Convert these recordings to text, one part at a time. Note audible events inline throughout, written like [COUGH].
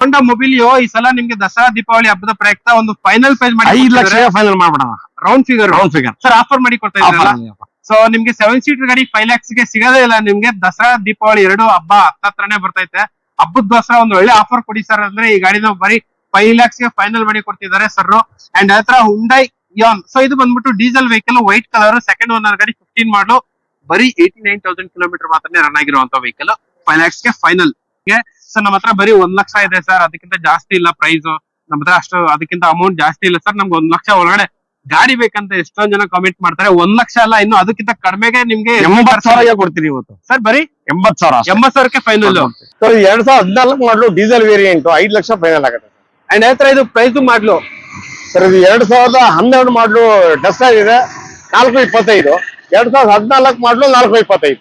ಹೋಂಡಾ Mobilio ಈ ಸಲ ನಿಮ್ಗೆ ದಸರಾ ದೀಪಾವಳಿ ಹಬ್ಬದ ಪ್ರಯುಕ್ತ ಒಂದು ಫೈನಲ್ ಪ್ರೈಸ್ ಮಾಡಿ ಐದ್ lakh final ಮಾಡ್ಬಿಡೋಣ. Round figure round figure sir offer ಮಾಡಿ ಕೊಡ್ತಾ ಇದ್ದಾರೆ ಸೊ ನಿಮ್ಗೆ ಸೆವೆನ್ ಸೀಟರ್ ಗಾಡಿ ಫೈವ್ ಲ್ಯಾಕ್ಸ್ಗೆ ಸಿಗೋದೇ ಇಲ್ಲ. ನಿಮ್ಗೆ ದಸರಾ ದೀಪಾವಳಿ ಎರಡು ಹಬ್ಬ ಹತ್ತತ್ರನೇ ಬರ್ತೈತೆ. ಹಬ್ಬದ ದಸರಾ ಒಂದು ಒಳ್ಳೆ ಆಫರ್ ಕೊಡಿ ಸರ್ ಅಂದ್ರೆ ಈ ಗಾಡಿನ ಬರಿ ಫೈವ್ ಲ್ಯಾಕ್ಸ್ಗೆ ಫೈನಲ್ ಮಾಡಿ ಕೊಡ್ತಿದ್ದಾರೆ ಸರ್ ಅಂಡ್ ಅದ್ರ ಹುಂಡೈ ಯಾನ್ ಸೊ ಇದು ಬಂದ್ಬಿಟ್ಟು diesel vehicle white colour second owner ಗಾಡಿ ಫಿಫ್ಟೀನ್ ಮಾಡಲು ಬರೀ ಏಯ್ಟಿ ನೈನ್ ತೌಸಂಡ್ ಕಿಲೋಮೀಟರ್ ಮಾತ್ರ ರನ್ ಆಗಿರುವಂತ ವೆಹಿಕಲ್ ಫೈವ್ ಲ್ಯಾಕ್ಸ್ಗೆ ಫೈನಲ್ ಸರ್ ನಮ್ಮ ಹತ್ರ ಬರೀ ಒಂದ್ ಲಕ್ಷ ಇದೆ ಸರ್ ಅದಕ್ಕಿಂತ ಜಾಸ್ತಿ ಇಲ್ಲ ಪ್ರೈಸ್ ನಮ್ಮ ಹತ್ರ ಅಷ್ಟು ಅದಕ್ಕಿಂತ ಅಮೌಂಟ್ ಜಾಸ್ತಿ ಇಲ್ಲ ಸರ್ ನಮ್ಗೆ ಒಂದ್ ಲಕ್ಷ ಒಳಗಡೆ ಗಾಡಿ ಬೇಕಂತ ಎಷ್ಟೊಂದ್ ಜನ ಕಾಮೆಂಟ್ ಮಾಡ್ತಾರೆ. ಒಂದ್ ಲಕ್ಷ ಅಲ್ಲ ಇನ್ನು ಅದಕ್ಕಿಂತ ಕಡಿಮೆಗೆ ನಿಮ್ಗೆ ಎಂಬತ್ ಸಾವಿರ ಕೊಡ್ತೀನಿ ಇವತ್ತು. ಸರ್ ಬರೀ ಎಂಬತ್ ಸಾವಿರ. ಎಂಬತ್ ಸಾವಿರಕ್ಕೆ ಫೈನಲ್ ಸರ್ ಎರಡ್ ಸಾವಿರದ ಹದಿನಾಲ್ಕು ಮಾಡಲು ಡೀಸೆಲ್ ವೇರಿಯಂಟ್ ಐದ್ ಲಕ್ಷ ಫೈನಲ್ ಆಗುತ್ತೆ ಅಂಡ್ ಯಾವ ತರ ಇದು ಪ್ರೈಸ್ ಮಾಡ್ಲು. ಸರ್ ಇದು ಎರಡ್ ಸಾವಿರದ ಹನ್ನೆರಡು ಮಾಡ್ಲು ಡಸ್ಟ್ ಆಗಿದೆ. ನಾಲ್ಕು ಇಪ್ಪತ್ತೈದು. ಎರಡ್ ಸಾವಿರದ ಹದಿನಾಲ್ಕು ಮಾಡ್ಲು ನಾಲ್ಕು ಇಪ್ಪತ್ತೈದು.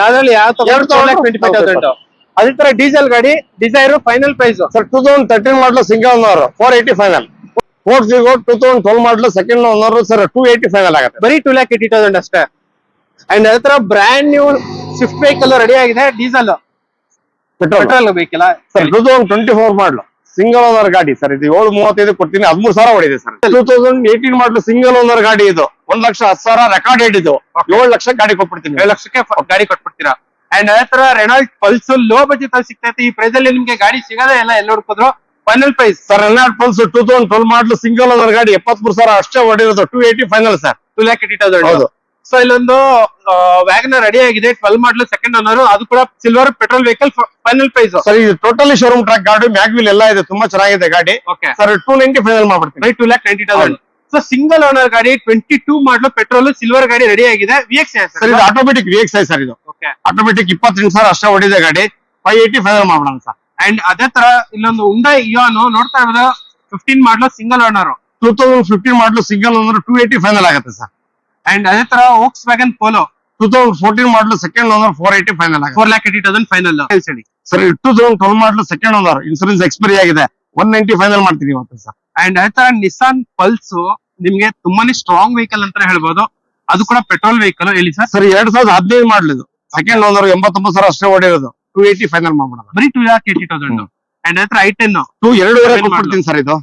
ಯಾವ್ದ್ರಲ್ಲಿ ಯಾವ ಅದೇ ತರ ಡೀಸೆಲ್ ಗಾಡಿ Dzire final price sir two thousand thirteen ಮಾಡಲು single owner four eighty final four ಸಿಗೋ ಟೂ ತೌಸಂಡ್ ಟ್ವೆಲ್ ಮಾಡಲು second owner sir two eighty final ಆಗುತ್ತೆ. ಬರೀ ಟೂ ಲ್ಯಾಕ್ ಏಟಿ ತೌಸಂಡ್ ಅಷ್ಟೇ. ಅಂಡ್ ಅದೇ ತರ brand new Swift vehicle ready ಆಗಿದೆ diesel petrol vehicle ಬೇಕಿಲ್ಲ sir two thousand twenty four ಮಾಡಲು ಸಿಂಗಲ್ ಓನರ್ ಗಾಡಿ ಸರ್ ಇದು ಏಳು ಮೂವತ್ತೈದು ಕೊಡ್ತೀನಿ ಹದಿಮೂರು ಸಾವಿರ ಹೊಡಿದೆ ಸರ್ ಟೂ ತೌಸಂಡ್ ಏಯ್ಟೀನ್ ಮಾಡಲು ಸಿಂಗಲ್ ಓನರ್ ಗಾಡಿ ಇದು. ಒಂದ್ ಲಕ್ಷ ಹತ್ತು ಸಾವಿರ ರೆಕಾರ್ಡ್ ಹೇಳಿದ್ದು ಇದು. ಏಳು ಲಕ್ಷ ಗಾಡಿ ಕೊಟ್ಬಿಡ್ತೀನಿ. ಏಳು ಲಕ್ಷಕ್ಕೆ ಗಾಡಿ ಕೊಟ್ಬಿಡ್ತೀರಾ? ಅಂಡ್ ಅದೇ ತರ ರೆನಾಲ್ಟ್ ಪಲ್ಸ್ ಲೋ ಬಜೆಟ್ ಅಲ್ಲಿ ಸಿಗ್ತೈತೆ ಈ ಪ್ರೈಸ್ ಅಲ್ಲಿ ನಿಮ್ಗೆ ಗಾಡಿ ಸಿಗದೇ ಇಲ್ಲ ಎಲ್ಲ ಹುಡುಕಿದ್ರು final price sir Renault Pulse two thousand twelve ಮಾಡಲು ಸಿಂಗಲ್ ಓನರ್ ಗಾಡಿ ಎಪ್ಪತ್ಮೂರು ಸಾವಿರ ಅಷ್ಟೇ ಹೊಡಿರೋದು two eighty final sir two lakh eighty thousand ಹೌದು. ಸೊ ಇಲ್ಲೊಂದು ವ್ಯಾಗನ್ ರೆಡಿ ಆಗಿದೆ ಟ್ವೆಲ್ ಮಾಡಲು ಸೆಕೆಂಡ್ ಓನರ್ ಅದು ಕೂಡ silver petrol vehicle final price sir ಇದು ಟೋಟಲಿ ಶೋರೂಮ್ ಟ್ರ್ಯಾಕ್ ಗಾಡಿ ಮ್ಯಾಗ್ವಿಲ್ ಎಲ್ಲ ಇದೆ ತುಂಬಾ ಚೆನ್ನಾಗಿದೆ ಗಾಡಿ. Okay sir two ninety final ಮಾಡ್ಬಿಡ್ತೀನಿ. Two lakh ninety thousand so single owner ಗಾಡಿ ಟ್ವೆಂಟಿ ಟೂ ಮಾಡಲು ಪೆಟ್ರೋಲ್ ಸಿಲ್ವರ್ ಗಾಡಿ ರೆಡಿ ಆಗಿದೆ. V X sir? ಇದು ಆಟೋಮೆಟಿಕ್ ವಿಎಕ್ಸ್ ಸರ್ ಇದು? ಓಕೆ ಆಟೋಮೆಟಿಕ್ ಇಪ್ಪತ್ತೆಂಟು ಸಾವಿರ ಅಷ್ಟೇ ಹೊಡಿದೆ ಗಾಡಿ. ಫೈವ್ ಏಯ್ಟಿ ಫೈನಲ್ ಮಾಡೋಣ ಸರ್. ಅಂಡ್ ಅದೇ ತರ ಇಲ್ಲೊಂದು ಉಂಡ ಇಯೋನು ನೋಡ್ತಾ ಇರೋದು ಫಿಫ್ಟೀನ್ ಮಾಡಲು single owner two thousand fifteen ಮಾಡಲು single owner two eighty final ಆಗುತ್ತೆ ಸರ್. ಅಂಡ್ ಅದೇ ತರ Volkswagen Polo two thousand fourteen ಮಾಡಲು second owner four eighty final four lakh eighty thousand final ಸರಿ ಸರ್ ಟೂ ತೌಸಂಡ್ ಟ್ವೆಲ್ ಮಾಡಲು second owner insurance expiry ಆಗಿದೆ. One ninety final ಮಾಡ್ತೀನಿ ಇವತ್ತು sir. And ಅದೇ ತರ ನಿಸಾನ್ ಪಲ್ಸ್ ನಿಮ್ಗೆ ತುಂಬಾನೇ ಸ್ಟ್ರಾಂಗ್ ವೆಹಿಕಲ್ ಅಂತ ಹೇಳ್ಬೋದು. ಅದು ಕೂಡ ಪೆಟ್ರೋಲ್ ವೆಹಿಕಲ್ ಎಲ್ಲಿ ಸರ್ ಸರ್ ಎರಡ್ ಸಾವಿರದ ಹದಿನೈದು ಮಾಡಲಿದ್ದು ಸೆಕೆಂಡ್ ಓನರ್ ಎಂಬತ್ತೊಂಬತ್ತು ಸಾವಿರ ಅಷ್ಟೇ ಓಡಿರೋದು. ಟೂ ಏಯ್ಟಿ ಫೈನಲ್ ಮಾಡ್ಬಿಡೋಣ. ಬರೀ two lakh eighty thousand. And ಅದೇ ತರ ಐ ಟೆನ್ ಟೂ ಎರಡೂವರೆ ಕೊಟ್ಬಿಡ್ತೀನಿ ಸರ್ ಇದು.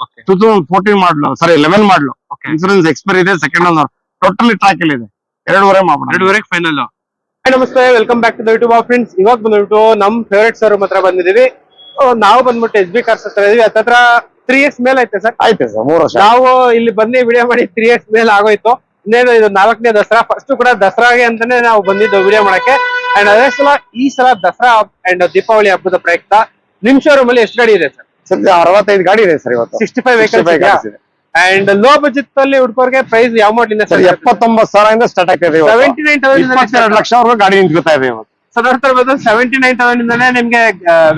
ಓಕೆ ಟೂ ತೌಸಂಡ್ ಫೋರ್ಟೀನ್ ಮಾಡ್ಲು ಸರಿ ಲೆವೆನ್ ಮಾಡ್ಲು ಓಕೆ ಇನ್ಸೂರೆನ್ಸ್ ಎಕ್ಸ್ಪೈರ್ ಇದೆ ಸೆಕೆಂಡ್ ಓನರ್ ಟೋಟಲಿ ಟ್ರ್ಯಾಕ್ ಅಲ್ಲಿ ಇದೆ. ಎರಡೂವರೆ ಮಾಡ್ಬಿಡೋಣ. ಎರಡುವರೆಗೆ ಫೈನಲ್ ನಮಸ್ತೆ welcome back to the YouTube friends ಇವಾಗ ಬಂದ್ಬಿಟ್ಟು ನಮ್ ಫೇವರೇಟ್ ಸರ್ ಹತ್ರ ಬಂದಿದೀವಿ ನಾವು ಬಂದ್ಬಿಟ್ಟು ಎಸ್ ಬಿ ಕಾರ್ಸ್ ಹತ್ರ ಇದೀವಿ. ಹತ್ತತ್ರ ತ್ರೀ ಇಯರ್ಸ್ ಮೇಲೆ ಐತೆ ಸರ್ ಆಯ್ತು ಸರ್ ಮೂರು ವರ್ಷ ನಾವು ಇಲ್ಲಿ ಬಂದು ವಿಡಿಯೋ ಮಾಡಿ ತ್ರೀ ಇಯರ್ಸ್ ಮೇಲೆ ಆಗೋಯ್ತು ಇನ್ನೇನು ಇದು ನಾಲ್ಕನೇ ದಸರಾ ಫಸ್ಟ್ ಕೂಡ ದಸರಾಗೆ ಅಂತಾನೆ ನಾವು ಬಂದಿದ್ದು ವಿಡಿಯೋ ಮಾಡಕ್ಕೆ ಅಂಡ್ ಅದೇ ಸಲ ಈ ಸಲ ದಸರಾ ಅಂಡ್ ದೀಪಾವಳಿ ಹಬ್ಬದ ಪ್ರಯುಕ್ತ ನಿಮ್ ಶೋರೂಮ್ ಅಲ್ಲಿ ಎಷ್ಟು ಗಾಡಿ ಇದೆ ಸರ್ ಸದ್ಯ ಅರವತ್ತೈದು ಗಾಡಿ ಇದೆ ಸರ್ ಇವತ್ತು ಸಿಕ್ಸ್ಟಿ ಫೈವ್ 65 ವೆಹಿಕಲ್ಸ್ ಇದೆ. ಅಂಡ್ ಲೋ ಬಜೆಟ್ ಅಲ್ಲಿ ಹುಡ್ಕೋರ್ಗೆ ಪ್ರೈಸ್ ಯಾವ ಮಾಡಿ ಸರ್ ಎಪ್ಪತ್ತೊಂಬತ್ತು ಸಾವಿರದಿಂದ ಸ್ಟಾರ್ಟ್ ಆಗ್ತದೆ ಸೆವೆಂಟಿ ನೈನ್ ತೌಸಂಡ್ ಲಕ್ಷವರೆಗೂ ಗಾಡಿ ನಿಂತ್ಕೊತಾ ಇದೆ ಇವತ್ತು ಸೊ ನೋಡ್ತಾ ಇರ್ಬೋದು ಸೆವೆಂಟಿ ನೈನ್ ತೌಸಂಡ್ ಇಂದಾನೆ ನಿಮ್ಗೆ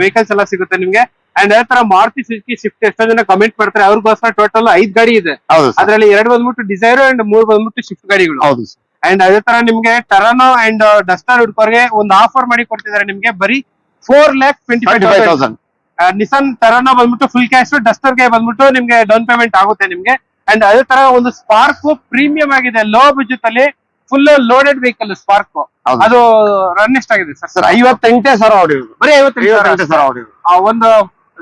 ವೆಹಿಕಲ್ಸ್ ಎಲ್ಲ ಸಿಗುತ್ತೆ ನಿಮ್ಗೆ ಅಂಡ್ ಅದೇ ತರ ಮಾರುತಿ ಸುಜುಕಿ ಶಿಫ್ಟ್ ಎಷ್ಟೋ ಜನ ಕಮೆಂಟ್ ಮಾಡ್ತಾರೆ ಅವ್ರಿಗೋಸ್ಕರ ಟೋಟಲ್ ಐದ್ ಗಾಡಿ ಇದೆ. ಹೌದು ಸರ್ ಅದ್ರಲ್ಲಿ ಎರಡು ಬಂದ್ಬಿಟ್ಟು ಡಿಸೈರ್ ಅಂಡ್ ಮೂರ್ ಬಂದ್ಬಿಟ್ಟು ಶಿಫ್ಟ್ ಗಾಡಿಗಳು. ಹೌದು ಸರ್ ಅಂಡ್ ಅದೇ ತರ ನಿಮ್ಗೆ ಟರಾನೋ ಅಂಡ್ ಡಸ್ಟರ್ ಹುಡ್ಕೋರ್ಗೆ ಒಂದು ಆಫರ್ ಮಾಡಿ ಕೊಡ್ತಿದ್ದಾರೆ ನಿಮ್ಗೆ ಬರೀ four lakh twenty Nissan five thousand Nissan Terrano ಬಂದ್ಬಿಟ್ಟು ಫುಲ್ ಕ್ಯಾಶ್ ಡಸ್ಟರ್ಗೆ ಬಂದ್ಬಿಟ್ಟು ನಿಮ್ಗೆ ಡೌನ್ ಪೇಮೆಂಟ್ ಆಗುತ್ತೆ ನಿಮ್ಗೆ. ಅಂಡ್ ಅದೇ ತರ ಒಂದು ಸ್ಪಾರ್ಕ್ ಪ್ರೀಮಿಯಂ ಆಗಿದೆ ಲೋ ಬಜೆಟ್ ಅಲ್ಲಿ ಫುಲ್ ಲೋಡೆಡ್ ವೆಹಿಕಲ್ ಸ್ಪಾರ್ಕ್ ಅದು ರನ್ ಎಷ್ಟಾಗಿದೆ ಸರ್ ಸರ್ ಐವತ್ತೆಂಟೇ ಸಾವಿರ ಹೊಡಿರೋದು ಬರೀ ಐವತ್ತೆಂಟು ಸಾವಿರ ಹೊಡಿರೋದು ಒಂದು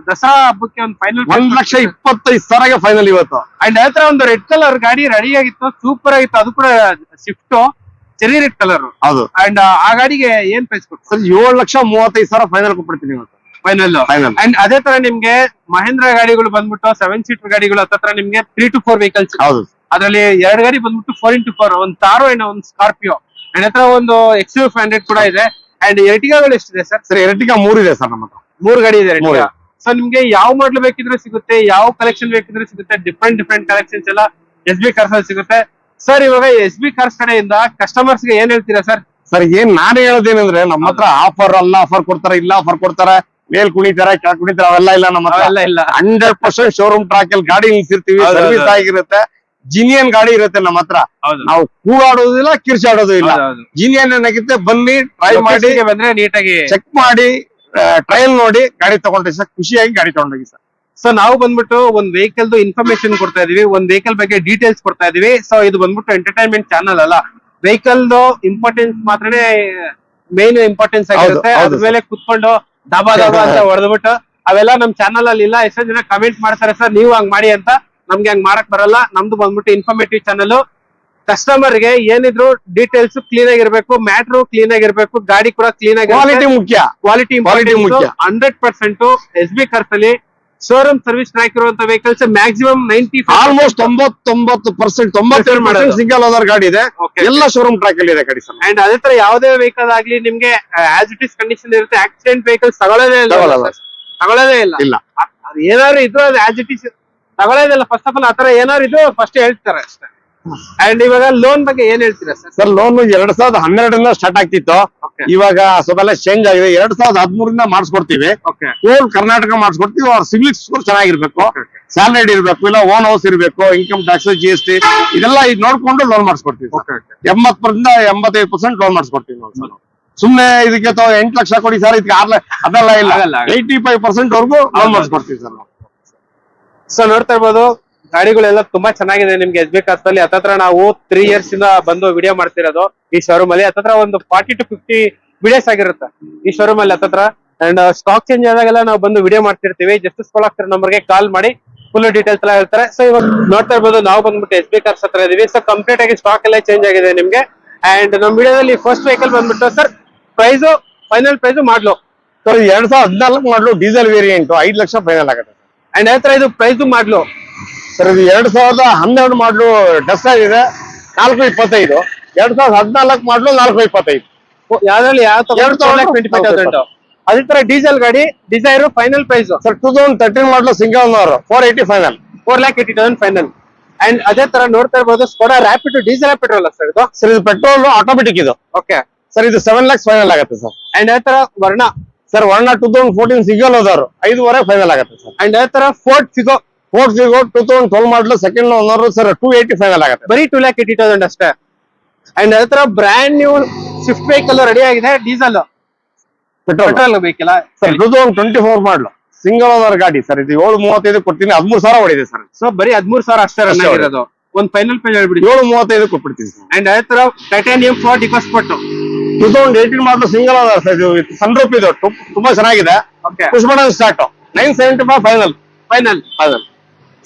ದಸರಾ ಹಬ್ಬಕ್ಕೆ ಒಂದು ಫೈನಲ್ ಒಂದ್ ಲಕ್ಷ ಇಪ್ಪತ್ತೈದು ಸಾವಿರ ಫೈನಲ್ ಇವತ್ತು. ಅಂಡ್ ಅದರ ಒಂದು ರೆಡ್ ಕಲರ್ ಗಾಡಿ ರೆಡಿ ಆಗಿತ್ತು ಸೂಪರ್ ಆಗಿತ್ತು ಅದು ಕೂಡ ಸ್ವಿಫ್ಟ್ ಚೆರಿ ರೆಡ್ ಕಲರ್ ಹೌದು. ಅಂಡ್ ಆ ಗಾಡಿಗೆ ಏನ್ ಪ್ರೈಸ್ ಕೊಟ್ಟು ಸರ್ ಏಳು ಲಕ್ಷ ಮೂವತ್ತೈದು ಸಾವಿರ ಫೈನಲ್ ಕೊಟ್ಬಿಡ್ತೀನಿ ಇವತ್ತು. ಫೈನಲ್ ಫೈನಲ್ ಅಂಡ್ ಅದೇ ತರ ನಿಮ್ಗೆ ಮಹೇಂದ್ರ ಗಾಡಿಗಳು ಬಂದ್ಬಿಟ್ಟು ಸೆವೆನ್ ಸೀಟರ್ ಗಾಡಿಗಳು ಹತ್ರ ನಿಮ್ಗೆ ತ್ರೀ ಟು ಫೋರ್ ವೆಹಿಕಲ್ಸ್ ಹೌದು. ಅದ್ರಲ್ಲಿ ಎರಡು ಗಾಡಿ ಬಂದ್ಬಿಟ್ಟು ಫೋರ್ ಇಂಟು ಫೋರ್ ಒಂದು ತಾರೋ ಏನೋ ಒಂದ್ ಸ್ಕಾರ್ಪಿಯೋ ಅಂಡ್ ಹತ್ರ ಒಂದು ಎಕ್ಸ್ ಫೈವ್ ಹಂಡ್ರೆಡ್ ಕೂಡ ಇದೆ. ಅಂಡ್ ಎರ್ಟಿಗಾಗಳು ಎಷ್ಟಿದೆ ಸರ್ ಸರ್ ಎರಟಿಗ ಮೂರು ಇದೆ ಸರ್ ನಮ್ಮ ಹತ್ರ ಮೂರು ಗಾಡಿ ಇದೆ. ಸೊ ನಿಮ್ಗೆ ಯಾವ ಮಾಡಲ್ ಬೇಕಿದ್ರೆ ಸಿಗುತ್ತೆ ಯಾವ ಕಲೆಕ್ಷನ್ ಬೇಕಿದ್ರೆ ಸಿಗುತ್ತೆ ಡಿಫ್ರೆಂಟ್ ಡಿಫ್ರೆಂಟ್ ಕಲೆಕ್ಷನ್ಸ್ ಎಲ್ಲ ಎಸ್ ಬಿ ಕಾರ್ಸ್ ಅಲ್ಲಿ ಸಿಗುತ್ತೆ. ಸರ್ ಇವಾಗ ಎಸ್ ಬಿ ಕಾರ್ಸ್ ಕಡೆಯಿಂದ ಕಸ್ಟಮರ್ಸ್ಗೆ ಏನ್ ಹೇಳ್ತೀರಾ ಸರ್ ಸರ್ ಏನ್ ನಾನು ಹೇಳೋದೇನಂದ್ರೆ ನಮ್ಮ ಹತ್ರ ಆಫರ್ ಅಲ್ಲ ಆಫರ್ ಕೊಡ್ತಾರೆ ಇಲ್ಲ ಆಫರ್ ಕೊಡ್ತಾರೆ ಮೇಲ್ ಕುಣಿತಾರೆ ಕೆಳ ಕುಣಿತಾರೆ ಅವೆಲ್ಲ ಇಲ್ಲ ನಮ್ಮ ಹತ್ರ. ಇಲ್ಲ. ಹಂಡ್ರೆಡ್ ಪರ್ಸೆಂಟ್ ಶೋರೂಮ್ ಟ್ರಾಕ್ ಅಲ್ಲಿ ಗಾಡಿ ನಿಲ್ಸಿರ್ತೀವಿ ಸರ್ವಿಸ್ ಆಗಿರುತ್ತೆ ಜಿನಿಯನ್ ಗಾಡಿ ಇರುತ್ತೆ ನಮ್ಮ ಹತ್ರ. ನಾವು ಕೂಗಾಡೋದಿಲ್ಲ ಕಿರ್ಚಾಡೋದು ಇಲ್ಲ ಜಿನಿಯನ್ ಏನಾಗುತ್ತೆ ಬನ್ನಿ ಟ್ರೈ ಮಾಡಿ ಬಂದ್ರೆ ನೀಟಾಗಿ ಚೆಕ್ ಮಾಡಿ ಟ್ರಯಲ್ ನೋಡಿ ಗಾಡಿ ತಗೊಂಡ್ರಿ ಸರ್. ಖುಷಿಯಾಗಿ ಗಾಡಿ ತಗೊಂಡೋಗಿ ಸರ್. ಸೊ ನಾವು ಬಂದ್ಬಿಟ್ಟು ಒಂದ್ ವೆಹಿಕಲ್ ಇನ್ಫಾರ್ಮೇಶನ್ ಕೊಡ್ತಾ ಇದೀವಿ. ಒಂದ್ ವೆಹಿಕಲ್ ಬಗ್ಗೆ ಡೀಟೇಲ್ಸ್ ಕೊಡ್ತಾ ಇದೀವಿ. ಸೊ ಇದು ಬಂದ್ಬಿಟ್ಟು ಎಂಟರ್ಟೈನ್ಮೆಂಟ್ ಚಾನಲ್ ಅಲ್ಲ. ವೆಹಿಕಲ್ ಇಂಪಾರ್ಟೆನ್ಸ್ ಮಾತ್ರನೇ ಮೇನ್ ಇಂಪಾರ್ಟೆನ್ಸ್ ಆಗಿರುತ್ತೆ. ಅದ್ಮೇಲೆ ಅದ್ರ ಮೇಲೆ ಕುತ್ಕೊಂಡು ದಬಾ ದಬಾ ಅಂತ [LAUGHS] ಹೊಡೆದ್ಬಿಟ್ಟು ಅವೆಲ್ಲ ನಮ್ ಚಾನಲ್ ಅಲ್ಲಿ ಇಲ್ಲ. ಎಷ್ಟೋ ಜನ ಕಮೆಂಟ್ ಮಾಡ್ತಾರೆ ಸರ್ ನೀವು ಹಂಗ್ ಮಾಡಿ ಅಂತ. ನಮ್ಗೆ ಹಂಗ್ ಮಾಡಕ್ ಬರಲ್ಲ. ನಮ್ದು ಬಂದ್ಬಿಟ್ಟು ಇನ್ಫಾರ್ಮೇಟಿವ್ ಚಾನಲ್ ಕಸ್ಟಮರ್ಗೆ ಏನಿದ್ರು ಡೀಟೇಲ್ಸ್ ಕ್ಲೀನ್ ಆಗಿರ್ಬೇಕು ಮ್ಯಾಟ್ರು ಕ್ಲೀನ್ ಆಗಿರ್ಬೇಕು ಗಾಡಿ ಕೂಡ ಕ್ಲೀನ್ ಆಗಿ ಕ್ವಾಲಿಟಿ ಮುಖ್ಯ ಕ್ವಾಲಿಟಿ ಮುಖ್ಯ. Hundred percent S B cars ಅಲ್ಲಿ ಶೋರೂಮ್ ಸರ್ವಿಸ್ ಟ್ರ್ಯಾಕ್ ಇರುವಂತ ವೆಹಿಕಲ್ಸ್ ಮ್ಯಾಕ್ಸಿಮಮ್ ನೈಂಟಿ ಆಲ್ಮೋಸ್ಟ್ ತೊಂಬತ್ತೊಂಬತ್ತು ಪರ್ಸೆಂಟ್ ತೊಂಬತ್ತೇಳು. ಪರ್ಸೆಂಟ್ ಸಿಂಗಲ್ ಓನರ್ ಗಾಡಿ ಇದೆ. ಎಲ್ಲ ಶೋರೂಮ್ ಟ್ರ್ಯಾಕ್ ಅಲ್ಲಿ ಇದೆ ಗಾಡಿ ಸರ್ ಅಂಡ್ ಅದೇ ತರ ಯಾವುದೇ ವೆಹಿಕಲ್ ಆಗ್ಲಿ ನಿಮ್ಗೆ ಆಸ್ ಇಟ್ ಇಸ್ ಕಂಡೀಷನ್ ಇರುತ್ತೆ ಆಕ್ಸಿಡೆಂಟ್ ವೆಹಿಕಲ್ಸ್ ತಗೊಳ್ಳೋದೇ ಇಲ್ಲ. ತಗೊಳ್ಳೋದೇ ಇಲ್ಲ ಇಲ್ಲ. ಏನಾದ್ರು ಇದ್ರು ಅದು ಆಸ್ ಇಟ್ ಇಸ್ ತಗೊಳ್ಳೋದಿಲ್ಲ ಫಸ್ಟ್ ಆಫ್ ಆಲ್ ಆತರ ಏನಾದ್ರು ಇದ್ರು ಫಸ್ಟ್ ಹೇಳ್ತಾರೆ ಅಷ್ಟೇ ಅಂಡ್ ಇವಾಗ ಲೋನ್ ಬಗ್ಗೆ ಏನ್ ಹೇಳ್ತೀರಾ ಸರ್ ಸರ್ ಲೋನ್ ಎರಡ್ ಸಾವಿರದ ಹನ್ನೆರಡರಿಂದ ಸ್ಟಾರ್ಟ್ ಆಗ್ತಿತ್ತು. ಇವಾಗ ಸ್ವಲ್ಪ ಎಲ್ಲ ಚೇಂಜ್ ಆಗಿದೆ. ಎರಡ್ ಸಾವಿರದ ಹದಿಮೂರಿಂದ ಮಾಡಿಸ್ಕೊಡ್ತೀವಿ. ಓಲ್ ಕರ್ನಾಟಕ ಮಾಡಿಸ್ಕೊಡ್ತೀವಿ. ಅವ್ರ ಸಿವಿಲ್ ಸ್ಕೋರ್ ಚೆನ್ನಾಗಿರ್ಬೇಕು. ಸ್ಯಾಲರಿ ಇರ್ಬೇಕು ಇಲ್ಲ ಓನ್ ಹೌಸ್ ಇರ್ಬೇಕು income tax G S T ಇದೆಲ್ಲ ಇದು ನೋಡ್ಕೊಂಡು ಲೋನ್ ಮಾಡಿಸ್ಕೊಡ್ತೀವಿ ಎಂಬತ್ತರಿಂದ ಎಂಬತ್ತೈದು ಪರ್ಸೆಂಟ್ ಲೋನ್ ಮಾಡಿಸ್ಕೊಡ್ತೀವಿ ನಾವು ಸರ್ ಸುಮ್ನೆ ಇದಕ್ಕೆ ಎಂಟು ಲಕ್ಷ ಕೊಡಿ ಸರ್ ಇದಕ್ಕೆ ಆರ್ ಅದೆಲ್ಲ ಇಲ್ಲ. ಏಯ್ಟಿ ಫೈವ್ ಪರ್ಸೆಂಟ್ ವರ್ಗು ಲೋನ್ ಮಾಡಿಸ್ಕೊಡ್ತೀವಿ ಸರ್ ನಾವು. ಸೊ ನೋಡ್ತಾ ಇರ್ಬೋದು ಗಾಡಿಗಳೆಲ್ಲ ತುಂಬಾ ಚೆನ್ನಾಗಿದೆ ನಿಮ್ಗೆ ಎಸ್ ಬಿ ಕಾರ್ಸ್ ಅಲ್ಲಿ. ಹತ್ತತ್ರ ನಾವು ತ್ರೀ ಇಯರ್ಸ್ ಇಂದ ಬಂದು ವಿಡಿಯೋ ಮಾಡ್ತಿರೋದು ಈ ಶೋರೂಮ್ ಅಲ್ಲಿ. ಹತ್ತತ್ರ ಒಂದು ಫಾರ್ಟಿ ಟು ಫಿಫ್ಟಿ ವಿಡಿಯೋಸ್ ಆಗಿರುತ್ತೆ ಈ ಶೋರೂಮ್ ಅಲ್ಲಿ ಹತ್ತತ್ರ. ಅಂಡ್ ಸ್ಟಾಕ್ ಚೇಂಜ್ ಆದಾಗೆಲ್ಲ ನಾವು ಬಂದು ವಿಡಿಯೋ ಮಾಡ್ತಿರ್ತೀವಿ. ಜಸ್ಟ್ ಸ್ಕಾಲ್ ಆಗ್ತಿರೋ ನಂಬರ್ಗೆ ಕಾಲ್ ಮಾಡಿ ಫುಲ್ ಡೀಟೇಲ್ಸ್ ಎಲ್ಲ ಹೇಳ್ತಾರೆ. ಸೊ ಇವಾಗ ನೋಡ್ತಾ ಇರ್ಬೋದು ನಾವು ಬಂದ್ಬಿಟ್ಟು ಎಸ್ ಬಿ ಕಾರ್ಸ್ ಹತ್ರ ಇದೀವಿ. ಸೊ ಕಂಪ್ಲೀಟ್ ಆಗಿ ಸ್ಟಾಕ್ ಎಲ್ಲ ಚೇಂಜ್ ಆಗಿದೆ ನಿಮ್ಗೆ. ಅಂಡ್ ನಮ್ಮ ವಿಡಿಯೋದಲ್ಲಿ ಫಸ್ಟ್ ವೆಹಿಕಲ್ ಬಂದ್ಬಿಟ್ಟು ಸರ್ ಪ್ರೈಸು ಫೈನಲ್ ಪ್ರೈಸು ಮಾಡ್ಲು. ಸರ್ ಎರಡ್ ಸಾವಿರದ ಹದಿನಾಲ್ಕು ಮಾಡಲು ಡೀಸೆಲ್ ವೇರಿಯಂಟ್ ಐದು ಲಕ್ಷ ಫೈನಲ್ ಆಗುತ್ತೆ. ಅಂಡ್ ಯಾವ ತರ ಇದು ಪ್ರೈಸು ಮಾಡ್ಲು. ಸರ್ ಇದು ಎರಡ್ ಸಾವಿರದ ಹನ್ನೆರಡು ಮಾಡಲು ಡಸ್ಟ್ ಆಗಿದೆ. ನಾಲ್ಕು ಇಪ್ಪತ್ತೈದು. ಎರಡ್ ಸಾವಿರದ ಹದಿನಾಲ್ಕು ಮಾಡಲು ನಾಲ್ಕು ಇಪ್ಪತ್ತೈದು. ಯಾವ್ದ್ರಲ್ಲಿ ಯಾವ ಎರಡು ಸಾವಿರದ ಟ್ವೆಂಟಿ ಫೈವ್ ತೌಸಂಡ್ ಅದೇ ತರ ಡೀಸೆಲ್ ಗಾಡಿ Dzire final price sir two thousand thirteen ಮಾಡಲು single owner four eighty final four lakh eighty thousand final and ಅದೇ ತರ ನೋಡ್ತಾ ಇರ್ಬೋದು Skoda Rapid diesel petrol sir ಇದು? ಸರ್ ಇದು ಪೆಟ್ರೋಲ್ ಆಟೋಮೆಟಿಕ್ ಇದು. ಓಕೆ ಸರ್ ಇದು ಸೆವೆನ್ ಲ್ಯಾಕ್ಸ್ ಫೈನಲ್ ಆಗುತ್ತೆ ಸರ್. ಅಂಡ್ ಅದೇ ತರ Verna sir Verna two thousand fourteen single owner ಐದುವರೆ ಫೈನಲ್ ಆಗುತ್ತೆ ಸರ್. ಅಂಡ್ ಅದೇ ತರ Ford Figo Ford zero two thousand twelve ಮಾಡಲು second owner sir two eighty final ಆಗುತ್ತೆ. ಬರೀ ಟೂ ಲ್ಯಾಕ್ ಏಟಿ ತೌಸಂಡ್ ಅಷ್ಟೇ. ಅಂಡ್ ಅದೇ ತರ brand new Swift vehicle ready ಆಗಿದೆ diesel petrol vehicle sir two thousand twenty four ಮಾಡಲು. ಸಿಂಗಲ್ ಓನರ್ ಗಾಡಿ sir ಇದು ಏಳು ಮೂವತ್ತೈದು ಕೊಡ್ತೀನಿ ಹದಿಮೂರು ಸಾವಿರ ಹೊಡಿದೆ ಸರ್ ಸೊ ಬರೀ ಹದಿಮೂರು ಸಾವಿರ ಅಷ್ಟೇ ರನ್ ಆಗಿರೋದು. ಒಂದ್ ಫೈನಲ್ ಪೇಜ್ ಹೇಳ್ಬಿಡಿ. ಏಳು ಮೂವತ್ತೈದು ಕೊಟ್ಬಿಡ್ತೀನಿ ಅಂಡ್ ಅದೇ ತರ ಟೈಟಾನಿಯಂ ಫೋರ್ ಡಿಕೋಸ್ ಪಟ್ಟು ಟೂ ತೌಸಂಡ್ ಏಯ್ಟೀನ್ ಮಾಡಲು ಸಿಂಗಲ್ ಓನರ್ ಸರ್ ಇದು ಸನ್ರೂಪ್ ಇದು. ತು- ತುಂಬಾ ಚೆನ್ನಾಗಿದೆ. Start nine seventy five final final final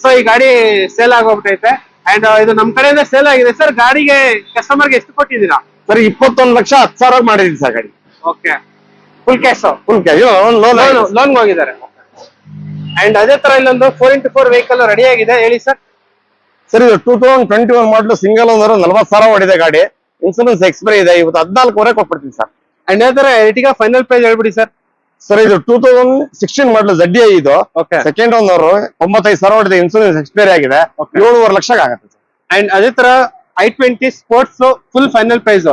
so ಈ ಗಾಡಿ ಸೇಲ್ ಆಗೋಗ್ಬಿಟ್ಟೈತೆ ಅಂಡ್ ಇದು ನಮ್ ಕಡೆಯಿಂದ ಸೇಲ್ ಆಗಿದೆ. ಸರ್ ಗಾಡಿಗೆ ಕಸ್ಟಮರ್ಗೆ ಎಷ್ಟು ಕೊಟ್ಟಿದ್ದೀರಾ? ಸರ್ ಇಪ್ಪತ್ತೊಂದು ಲಕ್ಷ ಹತ್ತು ಸಾವಿರ ಮಾಡಿದೀನಿ ಸರ್ ಗಾಡಿ. Okay full cash full cash loan loan ಹೋಗಿದ್ದಾರೆ. ಅಂಡ್ ಅದೇ ತರ ಇಲ್ಲೊಂದು four into four vehicle ready ಆಗಿದೆ. ಹೇಳಿ ಸರ್ ಸರ್ ಇದು ಟೂ ತೌಸಂಡ್ ಟ್ವೆಂಟಿ ಒನ್ ಮಾಡಲು ಸಿಂಗಲ್ ಓನರ್ ನಲ್ವತ್ತು ಸಾವಿರ ಹೊಡಿದೆ ಗಾಡಿ. ಇನ್ಸೂರೆನ್ಸ್ ಎಕ್ಸ್ಪೈರಿ ಇದೆ. ಇವತ್ತು ಹದಿನಾಲ್ಕುವರೆ ಕೊಟ್ಬಿಡ್ತೀನಿ ಸರ್ ಅಂಡ್ ಅದೇ ತರ ಫೈನಲ್ ಪ್ರೈಸ್ ಹೇಳ್ಬಿಡಿ ಸರ್ ಸರ್ ಇದು ಟೂ ತೌಸಂಡ್ ಸಿಕ್ಸ್ಟೀನ್ ಮಾಡಲು ಜಡ್ಡಿ ಇದು. ಸೆಕೆಂಡ್ ಸೆಕೆಂಡ್ ಅವರು ಒಂಬತ್ತೈದು ಸಾವಿರ ಹೊಡೆದ ಇನ್ಸೂರೆನ್ಸ್ ಎಕ್ಸ್ಪೈರಿ ಆಗಿದೆ. ಏಳುವರೆ ಲಕ್ಷಕ್ಕೆ ಆಗುತ್ತೆ ಸರ್ ಅಂಡ್ ಅದೇ ತರ i twenty sports full final price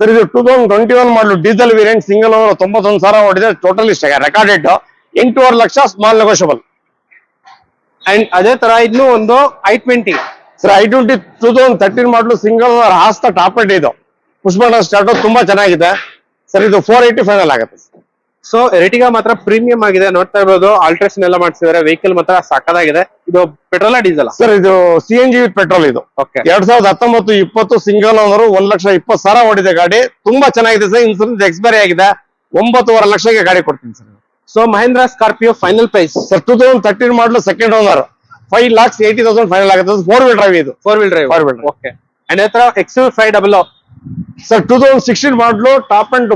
sir ಇದು ಟೂ ತೌಸಂಡ್ ಟ್ವೆಂಟಿ ಒನ್ ಮಾಡಲು ಡೀಸೆಲ್ ವೇರಿಯಂಟ್ ಸಿಂಗಲ್ ಓನರ್ ತೊಂಬತ್ತೊಂದು ಸಾವಿರ ಹೊಡೆದ ಟೋಟಲ್ ಇಷ್ಟ ರೆಕಾರ್ಡೆಡ್ ಎಂಟೂವರೆ ಲಕ್ಷ ಸ್ಮಾಲ್ ನೆಗೋಷಿಯಬಲ್ ಅಂಡ್ ಅದೇ ತರ ಇನ್ನು ಒಂದು i twenty sir i twenty two thousand thirteen ಮಾಡಲು single owner Asta top rate ಇದು. ಪುಷ್ಪಣ್ಣ ಸ್ಟಾರ್ಟ್ ತುಂಬಾ ಚೆನ್ನಾಗಿದೆ. ಸರ್ ಇದು ಫೋರ್ ಏಯ್ಟಿ ಫೈನಲ್ ಆಗುತ್ತೆ ಸೊ ರೆಟಿಗ ಮಾತ್ರ ಪ್ರೀಮಿಯಂ ಆಗಿದೆ. ನೋಡ್ತಾ ಇರ್ಬೋದು ಆಲ್ಟ್ರೇಷನ್ ಎಲ್ಲ ಮಾಡಿಸಿದ್ರೆ ವೆಹಿಕಲ್ ಮಾತ್ರ ಸಕ್ಕದಾಗಿದೆ. ಇದು ಪೆಟ್ರೋಲ್ ಡೀಸೆಲ್ ಸರ್ ಇದು ಸಿ ಎನ್ ಜಿ ಪೆಟ್ರೋಲ್ ಇದು. ಓಕೆ ಎರಡ್ ಸಾವಿರದ ಹತ್ತೊಂಬತ್ತು ಇಪ್ಪತ್ತು ಸಿಂಗಲ್ ಓನರ್ ಒಂದ್ ಲಕ್ಷ ಇಪ್ಪತ್ತು ಸಾವಿರ ಹೊಡಿದೆ ಗಾಡಿ. ತುಂಬಾ ಚೆನ್ನಾಗಿದೆ ಸರ್ ಇನ್ಸೂರೆನ್ಸ್ ಎಕ್ಸ್ಪೈರಿ ಆಗಿದೆ. ಒಂಬತ್ತುವರೆ ಲಕ್ಷಕ್ಕೆ ಗಾಡಿ ಕೊಡ್ತೀನಿ sir so Mahindra Scorpio final price sir two thousand thirteen ಮಾಡಲು second owner five lakhs eighty thousand final ಆಗುತ್ತೆ. ಫೋರ್ ವೀಲ್ ಡ್ರೈವ್ ಇದು. Four wheel drive four wheel. Okay and ಹತ್ರ X five double sir two thousand sixteen ಮಾಡಲು top and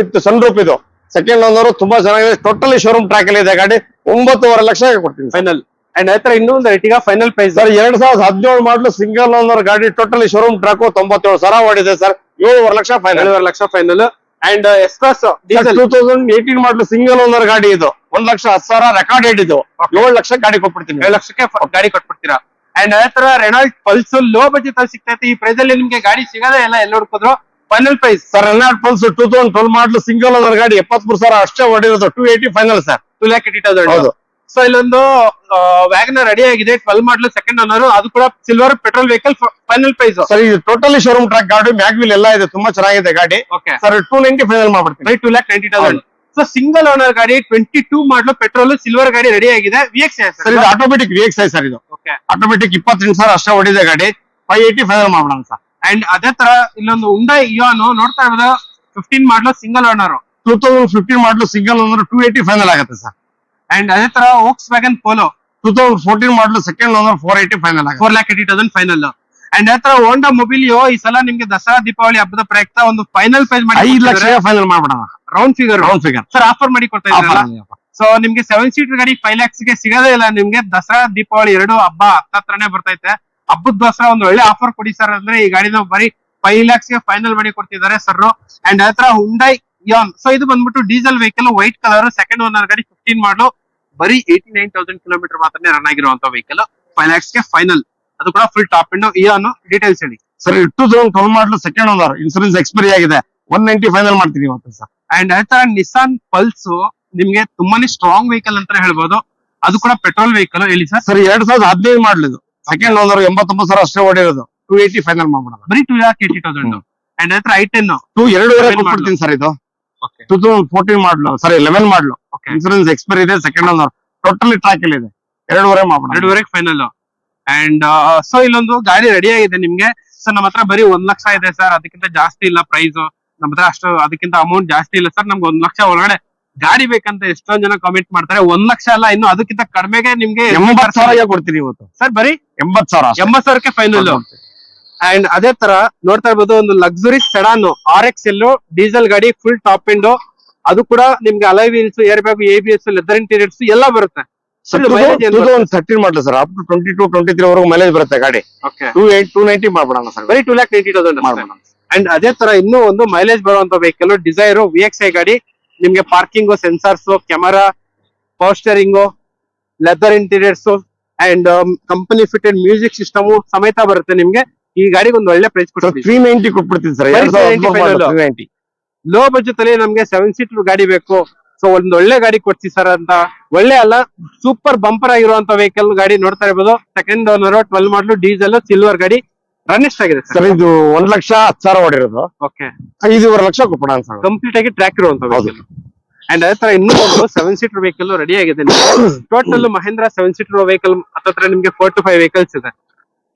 with sunroof ಇದು. Second owner ತುಂಬಾ ಚೆನ್ನಾಗಿದೆ. Totally showroom track ಅಲ್ಲಿ ಇದೆ. ಗಾಡಿ ಒಂಬತ್ತುವರೆ ಲಕ್ಷ ಕೊಡ್ತೀನಿ ಫೈನಲ್ ಅಂಡ್ ಹತ್ರ ಇನ್ನೊಂದು ಒಂದು ಎರ್ಟಿಗ ಫೈನಲ್ ಪ್ರೈಸ್ ಸರ್ ಎರಡ್ ಸಾವಿರದ ಹದಿನೇಳು ಮಾಡಲು ಸಿಂಗಲ್ ಓನರ್ ಗಾಡಿ ಟೋಟಲಿ ಶೋರೂಮ್ ಟ್ರ್ಯಾಕ್ ತೊಂಬತ್ತೇಳು ಸಾವಿರ ಓಡಿದೆ ಸರ್. ಏಳುವರೆ ಲಕ್ಷ ಫೈನಲ್ ಏಳುವರೆ lakh final and express two thousand eighteen ಮಾಡಲು ಸಿಂಗಲ್ ಓನರ್ ಗಾಡಿ ಇದು. ಒಂದ್ ಲಕ್ಷ ಹತ್ತು ಸಾವಿರ ರೆಕಾರ್ಡ್ ಇದು. ಏಳು ಲಕ್ಷ ಗಾಡಿ ಕೊಟ್ಬಿಡ್ತೀನಿ. ಏಳು ಲಕ್ಷಕ್ಕೆ ಗಾಡಿ ಕೊಟ್ಬಿಡ್ತೀರಾ? ಅಂಡ್ ಅದೇ ತರ ರೆನಾಲ್ಡ್ ಪಲ್ಸ್ ಲೋ ಬಜೆಟ್ ಅಲ್ಲಿ ಸಿಗ್ತೈತೆ ಈ ಪ್ರೈಸ್ ಅಲ್ಲಿ ನಿಮ್ಗೆ ಗಾಡಿ ಸಿಗದೆ ಇಲ್ಲ ಎಲ್ಲ ಹುಡುಕಿದ್ರು final price sir Renault Pulse two thousand twelve ಮಾಡಲು ಸಿಂಗಲ್ ಓನರ್ ಗಾಡಿ ಎಪ್ಪತ್ಮೂರು ಸಾವಿರ ಅಷ್ಟೇ ಹೊಡಿರೋದು two eighty final sir two lakh eighty thousand. So ಇಲ್ಲೊಂದು ವ್ಯಾಗನ್ ರೆಡಿ ಆಗಿದೆ. ಟ್ವೆಲ್ ಮಾಡಲು ಸೆಕೆಂಡ್ ಓನರ್ ಅದು ಕೂಡ silver petrol vehicle final price sir ಇದು ಟೋಟಲಿ ಶೋರೂಮ್ ಟ್ರ್ಯಾಕ್ ಗಾಡಿ ಮ್ಯಾಗ್ವಿಲ್ ಎಲ್ಲ ಇದೆ. ತುಂಬಾ ಚೆನ್ನಾಗಿದೆ ಗಾಡಿ. Okay sir two ninety final ಮಾಡ್ಬಿಡ್ತೀನಿ. Right two lakh ninety thousand so single owner ಗಾಡಿ ಟ್ವೆಂಟಿ ಟೂ ಮಾಡಲು ಪೆಟ್ರೋಲ್ ಸಿಲ್ವರ್ ಗಾಡಿ ರೆಡಿ ಆಗಿದೆ. ವಿ ಎಕ್ಸ್ ಸರ್ ಇದು ಆಟೋಮೆಟಿಕ್ ವಿಎಕ್ಸ್ ಸರ್ ಇದು. ಆಟೋಮೆಟಿಕ್ ಇಪ್ಪತ್ತೆಂಟು ಸಾವಿರ ಅಷ್ಟೇ ಹೊಡಿದೆ ಗಾಡಿ. ಫೈವ್ ಏಯ್ಟಿ ಫೈನಲ್ ಮಾಡೋಣ ಸರ್ ಅಂಡ್ ಅದೇ ತರ ಇಲ್ಲೊಂದು ಉಂಡೆ ಇಯೋನು ನೋಡ್ತಾ ಇರೋದು ಫಿಫ್ಟೀನ್ ಮಾಡಲು single owner two thousand fifteen ಮಾಡಲು single owner two eighty final ಆಗುತ್ತೆ ಸರ್. ಅಂಡ್ ಅದೇ ತರ Volkswagen Polo two thousand fourteen ಮಾಡಲು second owner four eighty final four lakh eighty thousand final and ಅದೇ ತರ ಓಂಡಾ ಮೊಬಿಲಿಯೋ ಈ ಸಲ ನಿಮ್ಗೆ ದಸರಾ ದೀಪಾವಳಿ ಹಬ್ಬದ ಪ್ರಯುಕ್ತ ಒಂದು ಫೈನಲ್ ಪ್ರೈಸ್ ಮಾಡಿ ಐದು ಲಕ್ಷ final ಮಾಡ್ಬಿಡೋಣ. Round figure round figure sir offer ಮಾಡಿ ಕೊಡ್ತಾ ಇದ್ದಾರೆ? ಸೊ ನಿಮ್ಗೆ ಸೆವೆನ್ ಸೀಟರ್ ಗಾಡಿ ಫೈವ್ ಲ್ಯಾಕ್ಸ್ಗೆ ಸಿಗೋದೇ ಇಲ್ಲ. ನಿಮ್ಗೆ ದಸರಾ ದೀಪಾವಳಿ ಎರಡು ಹಬ್ಬ ಹತ್ತತ್ರನೇ ಬರ್ತೈತೆ. ಹಬ್ಬದ ದಸರಾ ಒಂದು ಒಳ್ಳೆ ಆಫರ್ ಕೊಡಿ ಸರ್ ಅಂದ್ರೆ ಈ ಗಾಡಿನ ಬರೀ ಫೈವ್ ಲ್ಯಾಕ್ಸ್ಗೆ ಫೈನಲ್ ಮಾಡಿ ಕೊಡ್ತಿದ್ದಾರೆ ಸರ್ ಅಂಡ್ ಅದ್ರ ಹುಂಡೈ ಯಾನ್ ಸೊ ಇದು ಬಂದ್ಬಿಟ್ಟು diesel vehicle white colour second owner ಗಾಡಿ ಫಿಫ್ಟೀನ್ ಮಾಡಲು ಬರೀ ಏಯ್ಟಿ ನೈನ್ ತೌಸಂಡ್ ಕಿಲೋಮೀಟರ್ ಮಾತ್ರ ರನ್ ಆಗಿರುವಂತಹ ವೆಹಿಕಲ್ ಫೈವ್ ಲ್ಯಾಕ್ಸ್ಗೆ ಫೈನಲ್ ಅದು ಕೂಡ full top end Eon details ಹೇಳಿ. ಸರ್ ಟೂ ತೌಸಂಡ್ ಟ್ವೆಲ್ ಮಾಡಲು ಸೆಕೆಂಡ್ ಓನರ್ ಇನ್ಸೂರೆನ್ಸ್ ಎಕ್ಸ್ಪೈರಿ ಆಗಿದೆ. ಒನ್ ನೈಂಟಿ ಫೈನಲ್ ಮಾಡ್ತೀನಿ ಇವತ್ತು ಸರ್ ಅಂಡ್ ಅದರ ನಿಸಾನ್ ಪಲ್ಸ್ ನಿಮ್ಗೆ ತುಂಬಾನೇ ಸ್ಟ್ರಾಂಗ್ ವೆಹಿಕಲ್ ಅಂತ ಹೇಳ್ಬೋದು. ಅದು ಕೂಡ ಪೆಟ್ರೋಲ್ ವೆಹಿಕಲ್ ಹೇಳಿ ಸರ್ ಸರ್ ಎರಡ್ ಸಾವಿರದ ಹದಿನೈದು ಮಾಡಲಿದ್ದು ಸೆಕೆಂಡ್ ಓನರ್ ಎಂಬತ್ತೊಂಬತ್ತು ಸಾವಿರ ಅಷ್ಟೇ ಓಡಿರೋದು. ಟೂ ಏಯ್ಟಿ ಫೈನಲ್ ಮಾಡ್ಬಿಡೋಣ. ಬರೀ two lakh eighty thousand and ಹತ್ರ ಐ ಟೆನ್ ಟೂ ಎರಡೂವರೆ ಕೊಟ್ಬಿಡ್ತೀನಿ ಸರ್ ಇದು. ಟೂ ತೌಸಂಡ್ ಫೋರ್ಟೀನ್ ಮಾಡ್ಲು. ಸರಿ ಲೆವೆನ್ ಮಾಡ್ಲು. ಇನ್ಸೂರೆನ್ಸ್ ಎಕ್ಸ್ಪೈರ್ ಇದೆ ಸೆಕೆಂಡ್ ಓನರ್ ಟೋಟಲಿ ಟ್ರ್ಯಾಕ್ ಅಲ್ಲಿ ಇದೆ. ಎರಡೂವರೆ ಮಾಡ್ಬಿಡೋಣ. ಎರಡುವರೆಗೆ ಫೈನಲ್ ಅಂಡ್ ಸೊ ಇಲ್ಲೊಂದು ಗಾಡಿ ರೆಡಿ ಆಗಿದೆ ನಿಮ್ಗೆ. ಸರ್ ನಮ್ಮ ಹತ್ರ ಬರೀ ಒಂದ್ ಲಕ್ಷ ಇದೆ ಸರ್. ಅದಕ್ಕಿಂತ ಜಾಸ್ತಿ ಇಲ್ಲ ಪ್ರೈಸ್ ನಮ್ಮ ಹತ್ರ ಅಷ್ಟು ಅದಕ್ಕಿಂತ ಅಮೌಂಟ್ ಜಾಸ್ತಿ ಇಲ್ಲ ಸರ್. ನಮ್ಗೆ ಒಂದ್ ಲಕ್ಷ ಒಳಗಡೆ ಗಾಡಿ ಬೇಕಂತ ಎಷ್ಟೊಂದ್ ಜನ ಕಾಮೆಂಟ್ ಮಾಡ್ತಾರೆ. ಒಂದ್ ಲಕ್ಷ ಅಲ್ಲ ಇನ್ನು ಅದಕ್ಕಿಂತ ಕಡಿಮೆಗೆ ನಿಮ್ಗೆ ಎಂಬತ್ ಸಾವಿರ ಕೊಡ್ತೀನಿ ಇವತ್ತು. ಸರ್ ಬರಿ ಎಂಬತ್ ಸಾವಿರ ಎಂಬತ್ ಸಾವಿರಕ್ಕೆ ಫೈನಲ್ ಅಂಡ್ ಅದೇ ತರ ನೋಡ್ತಾ ಇರ್ಬೋದು ಒಂದು luxury sedan R X L diesel ಗಾಡಿ ಫುಲ್ ಟಾಪ್ ಎಂಡ್ ಅದು ಕೂಡ ನಿಮ್ಗೆ alloy wheels air bag A B S leather interiors ಎಲ್ಲ ಬರುತ್ತೆ? ಥರ್ಟೀನ್ ಮಾಡಲು sir up to twenty to twenty three ವರೆಗೂ ಮೈಲೇಜ್ ಬರುತ್ತೆ ಗಾಡಿ. Okay two eight two ninety ಮಾಡ್ಬಿಡೋಣ sir ಬರೀ ಟೂ ಲ್ಯಾಕ್ ನೈಂಟಿ ತೌಸಂಡ್ ಮಾಡ್ಬಿಡೋಣ. ಅಂಡ್ ಅದೇ ತರ ಇನ್ನೂ ಒಂದು ಮೈಲೇಜ್ ಬರುವಂತ vehicle Dzire V X I ಗಾಡಿ. ನಿಮ್ಗೆ parking sensors camera ಪೋಸ್ಟರಿಂಗು steering leather interiors and company fitted music system ಸಮೇತ ಬರುತ್ತೆ ನಿಮ್ಗೆ. ಈ ಗಾಡಿಗೆ ಒಂದು ಒಳ್ಳೆ ಪ್ರೈಸ್ ಕೊಡ್ತೀವಿ. ಸರ್. ಬರೀ ಎರಡ್ ಸಾವಿರದ 390 final. Three ninety low budget ಅಲ್ಲಿ ನಮ್ಗೆ ಸೆವೆನ್ ಸೀಟರ್ ಗಾಡಿ ಬೇಕು. ಸೊ ಒಂದ್ ಒಳ್ಳೆ ಗಾಡಿ ಕೊಡ್ತೀವಿ ಸರ್ ಅಂತ. ಒಳ್ಳೆ ಅಲ್ಲ ಸೂಪರ್ ಬಂಪರ್ ಆಗಿರುವಂತ ವೆಹಿಕಲ್ ಗಾಡಿ ನೋಡ್ತಾ ಇರ್ಬೋದು. ಸೆಕೆಂಡ್ ಓನರ್ ಟ್ವೆಲ್ ಮಾಡಲು ಡೀಸೆಲ್ ಸಿಲ್ವರ್ ಗಾಡಿ. ರನ್ ಆಗಿದೆ ಸರ್? ಇದು ಒಂದ್ ಲಕ್ಷ ಹತ್ತು ಸಾವಿರ ಹೊಡಿರೋದು ಓಕೆ ಐದೂವರೆ ಲಕ್ಷ ಕೊಟ್ಬಿಡೋಣ ಸರ್ ಕಂಪ್ಲೀಟ್ ಆಗಿ ಟ್ರ್ಯಾಕ್ ಇರುವಂತ ಹೌದು. ಅಂಡ್ ಅದೇ ತರ ಇನ್ನೂ ಒಂದು ಸೆವೆನ್ ಸೀಟರ್ ವೆಹಿಕಲ್ ರೆಡಿ ಆಗಿದೆ total Mahindra seven seater vehicle ಹತ್ತತ್ರ ನಿಮ್ಗೆ ಫೋರ್ ಟು ಫೈವ್ ವೆಹಿಕಲ್ಸ್ ಇದೆ.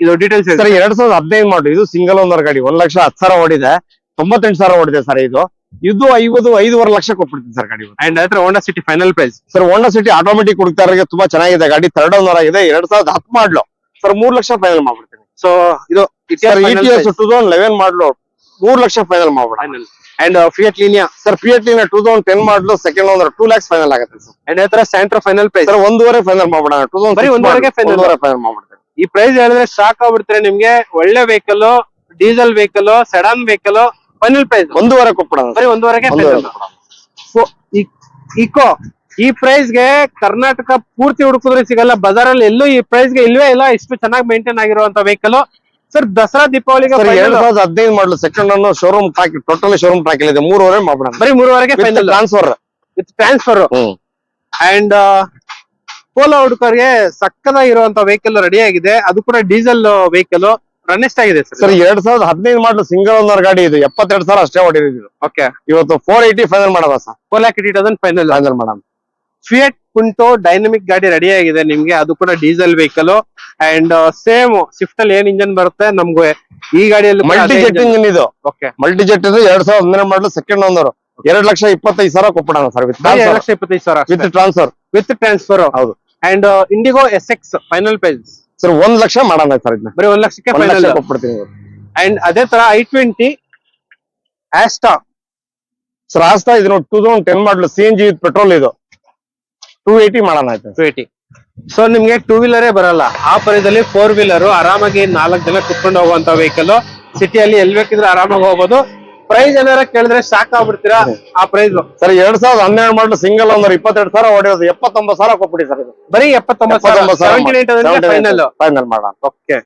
ಇದು ಡೀಟೇಲ್ಸ್ ಸರ್ ಎರಡ್ ಸಾವಿರದ ಹದಿನೈದು ಮಾಡಿ ಇದು ಸಿಂಗಲ್ ಓನರ್ ಗಾಡಿ. ಒಂದ್ ಲಕ್ಷ ಹತ್ತು ಸಾವಿರ ಓಡಿದೆ. ತೊಂಬತ್ತೆಂಟು ಸಾವಿರ ಓಡಿದೆ ಸರ್ ಇದು. ಇದು ಐವತ್ತು ಐದೂವರೆ ಲಕ್ಷ ಕೊಟ್ಬಿಡ್ತೀನಿ ಸರ್ ಗಾಡಿ ಅಂಡ್ ಅದ್ರ Honda City final price sir Honda City automatic ಕೊಡ್ತಾರಿಗೆ ತುಂಬಾ ಚೆನ್ನಾಗಿದೆ ಗಾಡಿ. ಥರ್ಡ್ ಓನರ್ ಆಗಿದೆ. ಎರಡ್ ಸಾವಿರದ ಹತ್ತು ಮಾಡ್ಲು ಸರ್ ಮೂರ್ ಲಕ್ಷ ಫೈನಲ್ ಮಾಡ್ಬಿಡ್ತೀನಿ. ಸೊ ಇದು sir E T S two thousand eleven ಮಾಡ್ಲು ಮೂರ್ ಲಕ್ಷ final ಮಾಡ್ಬಿಡ and Fiat Linea sir Fiat at two thousand ten ಮಾಡ್ಲು second owner two lakhs final ಆಗುತ್ತೆ ಸರ್ ಅಂಡ್ ಅದ್ರ ಸ್ಯಾಂಟ್ರೋ ಫೈನಲ್ ಪ್ರೈಸ್ ಸರ್ ಒಂದೂವರೆ final ಮಾಡ್ಬಿಡೋಣ. Two final. ಒಂದೂವರೆ final ಮಾಡ್ಬಿಡ್ತೀನಿ ಈ price ಹೇಳಿದ್ರೆ shock ಆಗ್ಬಿಡ್ತಾರೆ ನಿಮ್ಗೆ? ಒಳ್ಳೆ vehicle diesel vehicle sedan vehicle final price ಒಂದೂವರೆ ಕೊಟ್ಬಿಡೋಣ. ಬರೀ ಒಂದೂವರೆಗೆ ಒಂದೂವರೆ ಫೈನಲ್ ಕೊಟ್ಬಿಡೋಣ. ಇಕೋ ಈ ಪ್ರೈಸ್ಗೆ ಕರ್ನಾಟಕ ಪೂರ್ತಿ ಹುಡುಕಿದ್ರೆ ಸಿಗಲ್ಲ. ಬಜಾರಲ್ಲಿ ಎಲ್ಲೂ ಈ ಪ್ರೈಸ್ಗೆ ಇಲ್ವೇ ಇಲ್ಲ. ಇಷ್ಟು ಚೆನ್ನಾಗಿ ಮೇಂಟೈನ್ ಆಗಿರುವಂತ ವೆಹಿಕಲ್ ಸರ್ ದಸರಾ ದೀಪಾವಳಿಗೆ ಸರ್. ಎರಡ್ ಸಾವಿರದ ಹದಿನೈದು ಮಾಡಲ್ ಸೆಕೆಂಡ್ ಅನ್ನು showroom track total showroom track ಇದೆ ಮೂರುವರೆ ಮಾಡೋಣ ಬರೀ ಮೂರುವರೆಗೆ final transfer with transfer and Polo ಹುಡುಕರ್ಗೆ ಸಕ್ಕದಾಗಿರುವಂತ ವೆಹಿಕಲ್ ರೆಡಿ ಆಗಿದೆ. ಅದು ಕೂಡ ಡೀಸೆಲ್ ವೆಹಿಕಲ್ ರನ್ ಆಗಿದೆ ಸರ್ ಎರಡ್ ಸಾವಿರದ ಹದಿನೈದು ಮಾಡಲ್ ಸಿಂಗಲ್ ಓನರ್ ಗಾಡಿ ಇದು. ಎಪ್ಪತ್ತೆರಡು ಸಾವಿರ ಅಷ್ಟೇ ಓಡಿರೋದು ಓಕೆ ಇವತ್ತು ಫೋರ್ ಏಯ್ಟಿ ಫೈನಲ್ ಮಾಡೋದ sir four lakh thousand final final ಮಾಡೋಣ ಫಿಯಟ್ ಕುಂಟೋ ಡೈನಮಿಕ್ ಗಾಡಿ ರೆಡಿ ಆಗಿದೆ ನಿಮ್ಗೆ. ಅದು ಕೂಡ diesel vehicle and same Swift ಅಲ್ಲಿ ಏನ್ ಇಂಜನ್ ಬರುತ್ತೆ? ನಮ್ಗೆ ಈ ಗಾಡಿಯಲ್ಲಿ ಮಲ್ಟಿ ಜೆಟ್ ಇಂಜಿನ್ ಇದು. ಓಕೆ ಮಲ್ಟಿ ಜೆಟ್ ಇದು ಎರಡ್ ಸಾವಿರದ ಹದಿನೇಳು ಮಾಡಲು ಸೆಕೆಂಡ್ ಓನರ್ ಎರಡ್ ಲಕ್ಷ ಇಪ್ಪತ್ತೈದು ಸಾವಿರ ಕೊಪ್ಪಡ ಸರ್ ವಿತ್ ಎರಡು ಲಕ್ಷ ಇಪ್ಪತ್ತೈದು ಸಾವಿರ ವಿತ್ ಟ್ರಾನ್ಸ್ಫರ್ ವಿತ್ ಟ್ರಾನ್ಸ್ಫರ್ ಹೌದು. And Indigo S X final price sir ಒಂದ್ ಲಕ್ಷ ಮಾಡೋಣ ಸರ್ ಇದನ್ನ ಬರೀ ಒಂದ್ ಲಕ್ಷಕ್ಕೆ ಫೈನಲ್ ಕೊಟ್ಬಿಡ್ತೀನಿ ಅಂಡ್ ಅದೇ ತರ i twenty Asta sir Asta ಇದು ನೋಡಿ ಟೂ ತೌಸಂಡ್ ಟೆನ್ ಮಾಡಲು C N G with petrol ಇದು. ಟೂ ಏಯ್ಟಿ ಮಾಡೋಣ ಆಯ್ತು? ಟು ಏಟಿ ಸೊ ನಿಮ್ಗೆ ಟೂ ವೀಲರೇ ಬರಲ್ಲ. ಆ ಪರಿದಲ್ಲಿ ಫೋರ್ ವೀಲರ್ ಆರಾಮಾಗಿ ನಾಲ್ಕು ಜನ ಕುತ್ಕೊಂಡು ಹೋಗುವಂತ ವೆಹಿಕಲ್ ಸಿಟಿಯಲ್ಲಿ ಎಲ್ ಬೇಕಿದ್ರೆ ಆರಾಮಾಗಿ ಹೋಗ್ಬೋದು. ಪ್ರೈಸ್ ಏನಾರ ಕೇಳಿದ್ರೆ ಶಾಕ್ ಆಗ್ಬಿಡ್ತೀರಾ ಆ ಪ್ರೈಸ್ ಸರ್ ಎರಡ್ ಸಾವಿರದ ಹನ್ನೆರಡು ಮಾಡಲು ಸಿಂಗಲ್ ಒಂದ್ ಇಪ್ಪತ್ತೆರಡು ಸಾವಿರ ಹೊಡೆಯೋದು ಎಪ್ಪತ್ತೊಂಬತ್ತು ಸಾವಿರ ಕೊಟ್ಬಿಡಿ ಸರ್ ಇದು. ಬರೀ ಎಪ್ಪತ್ತೊಂಬತ್ತು ಸಾವಿರ. ಫೈನಲ್ ಮಾಡೋಣ. ಓಕೆ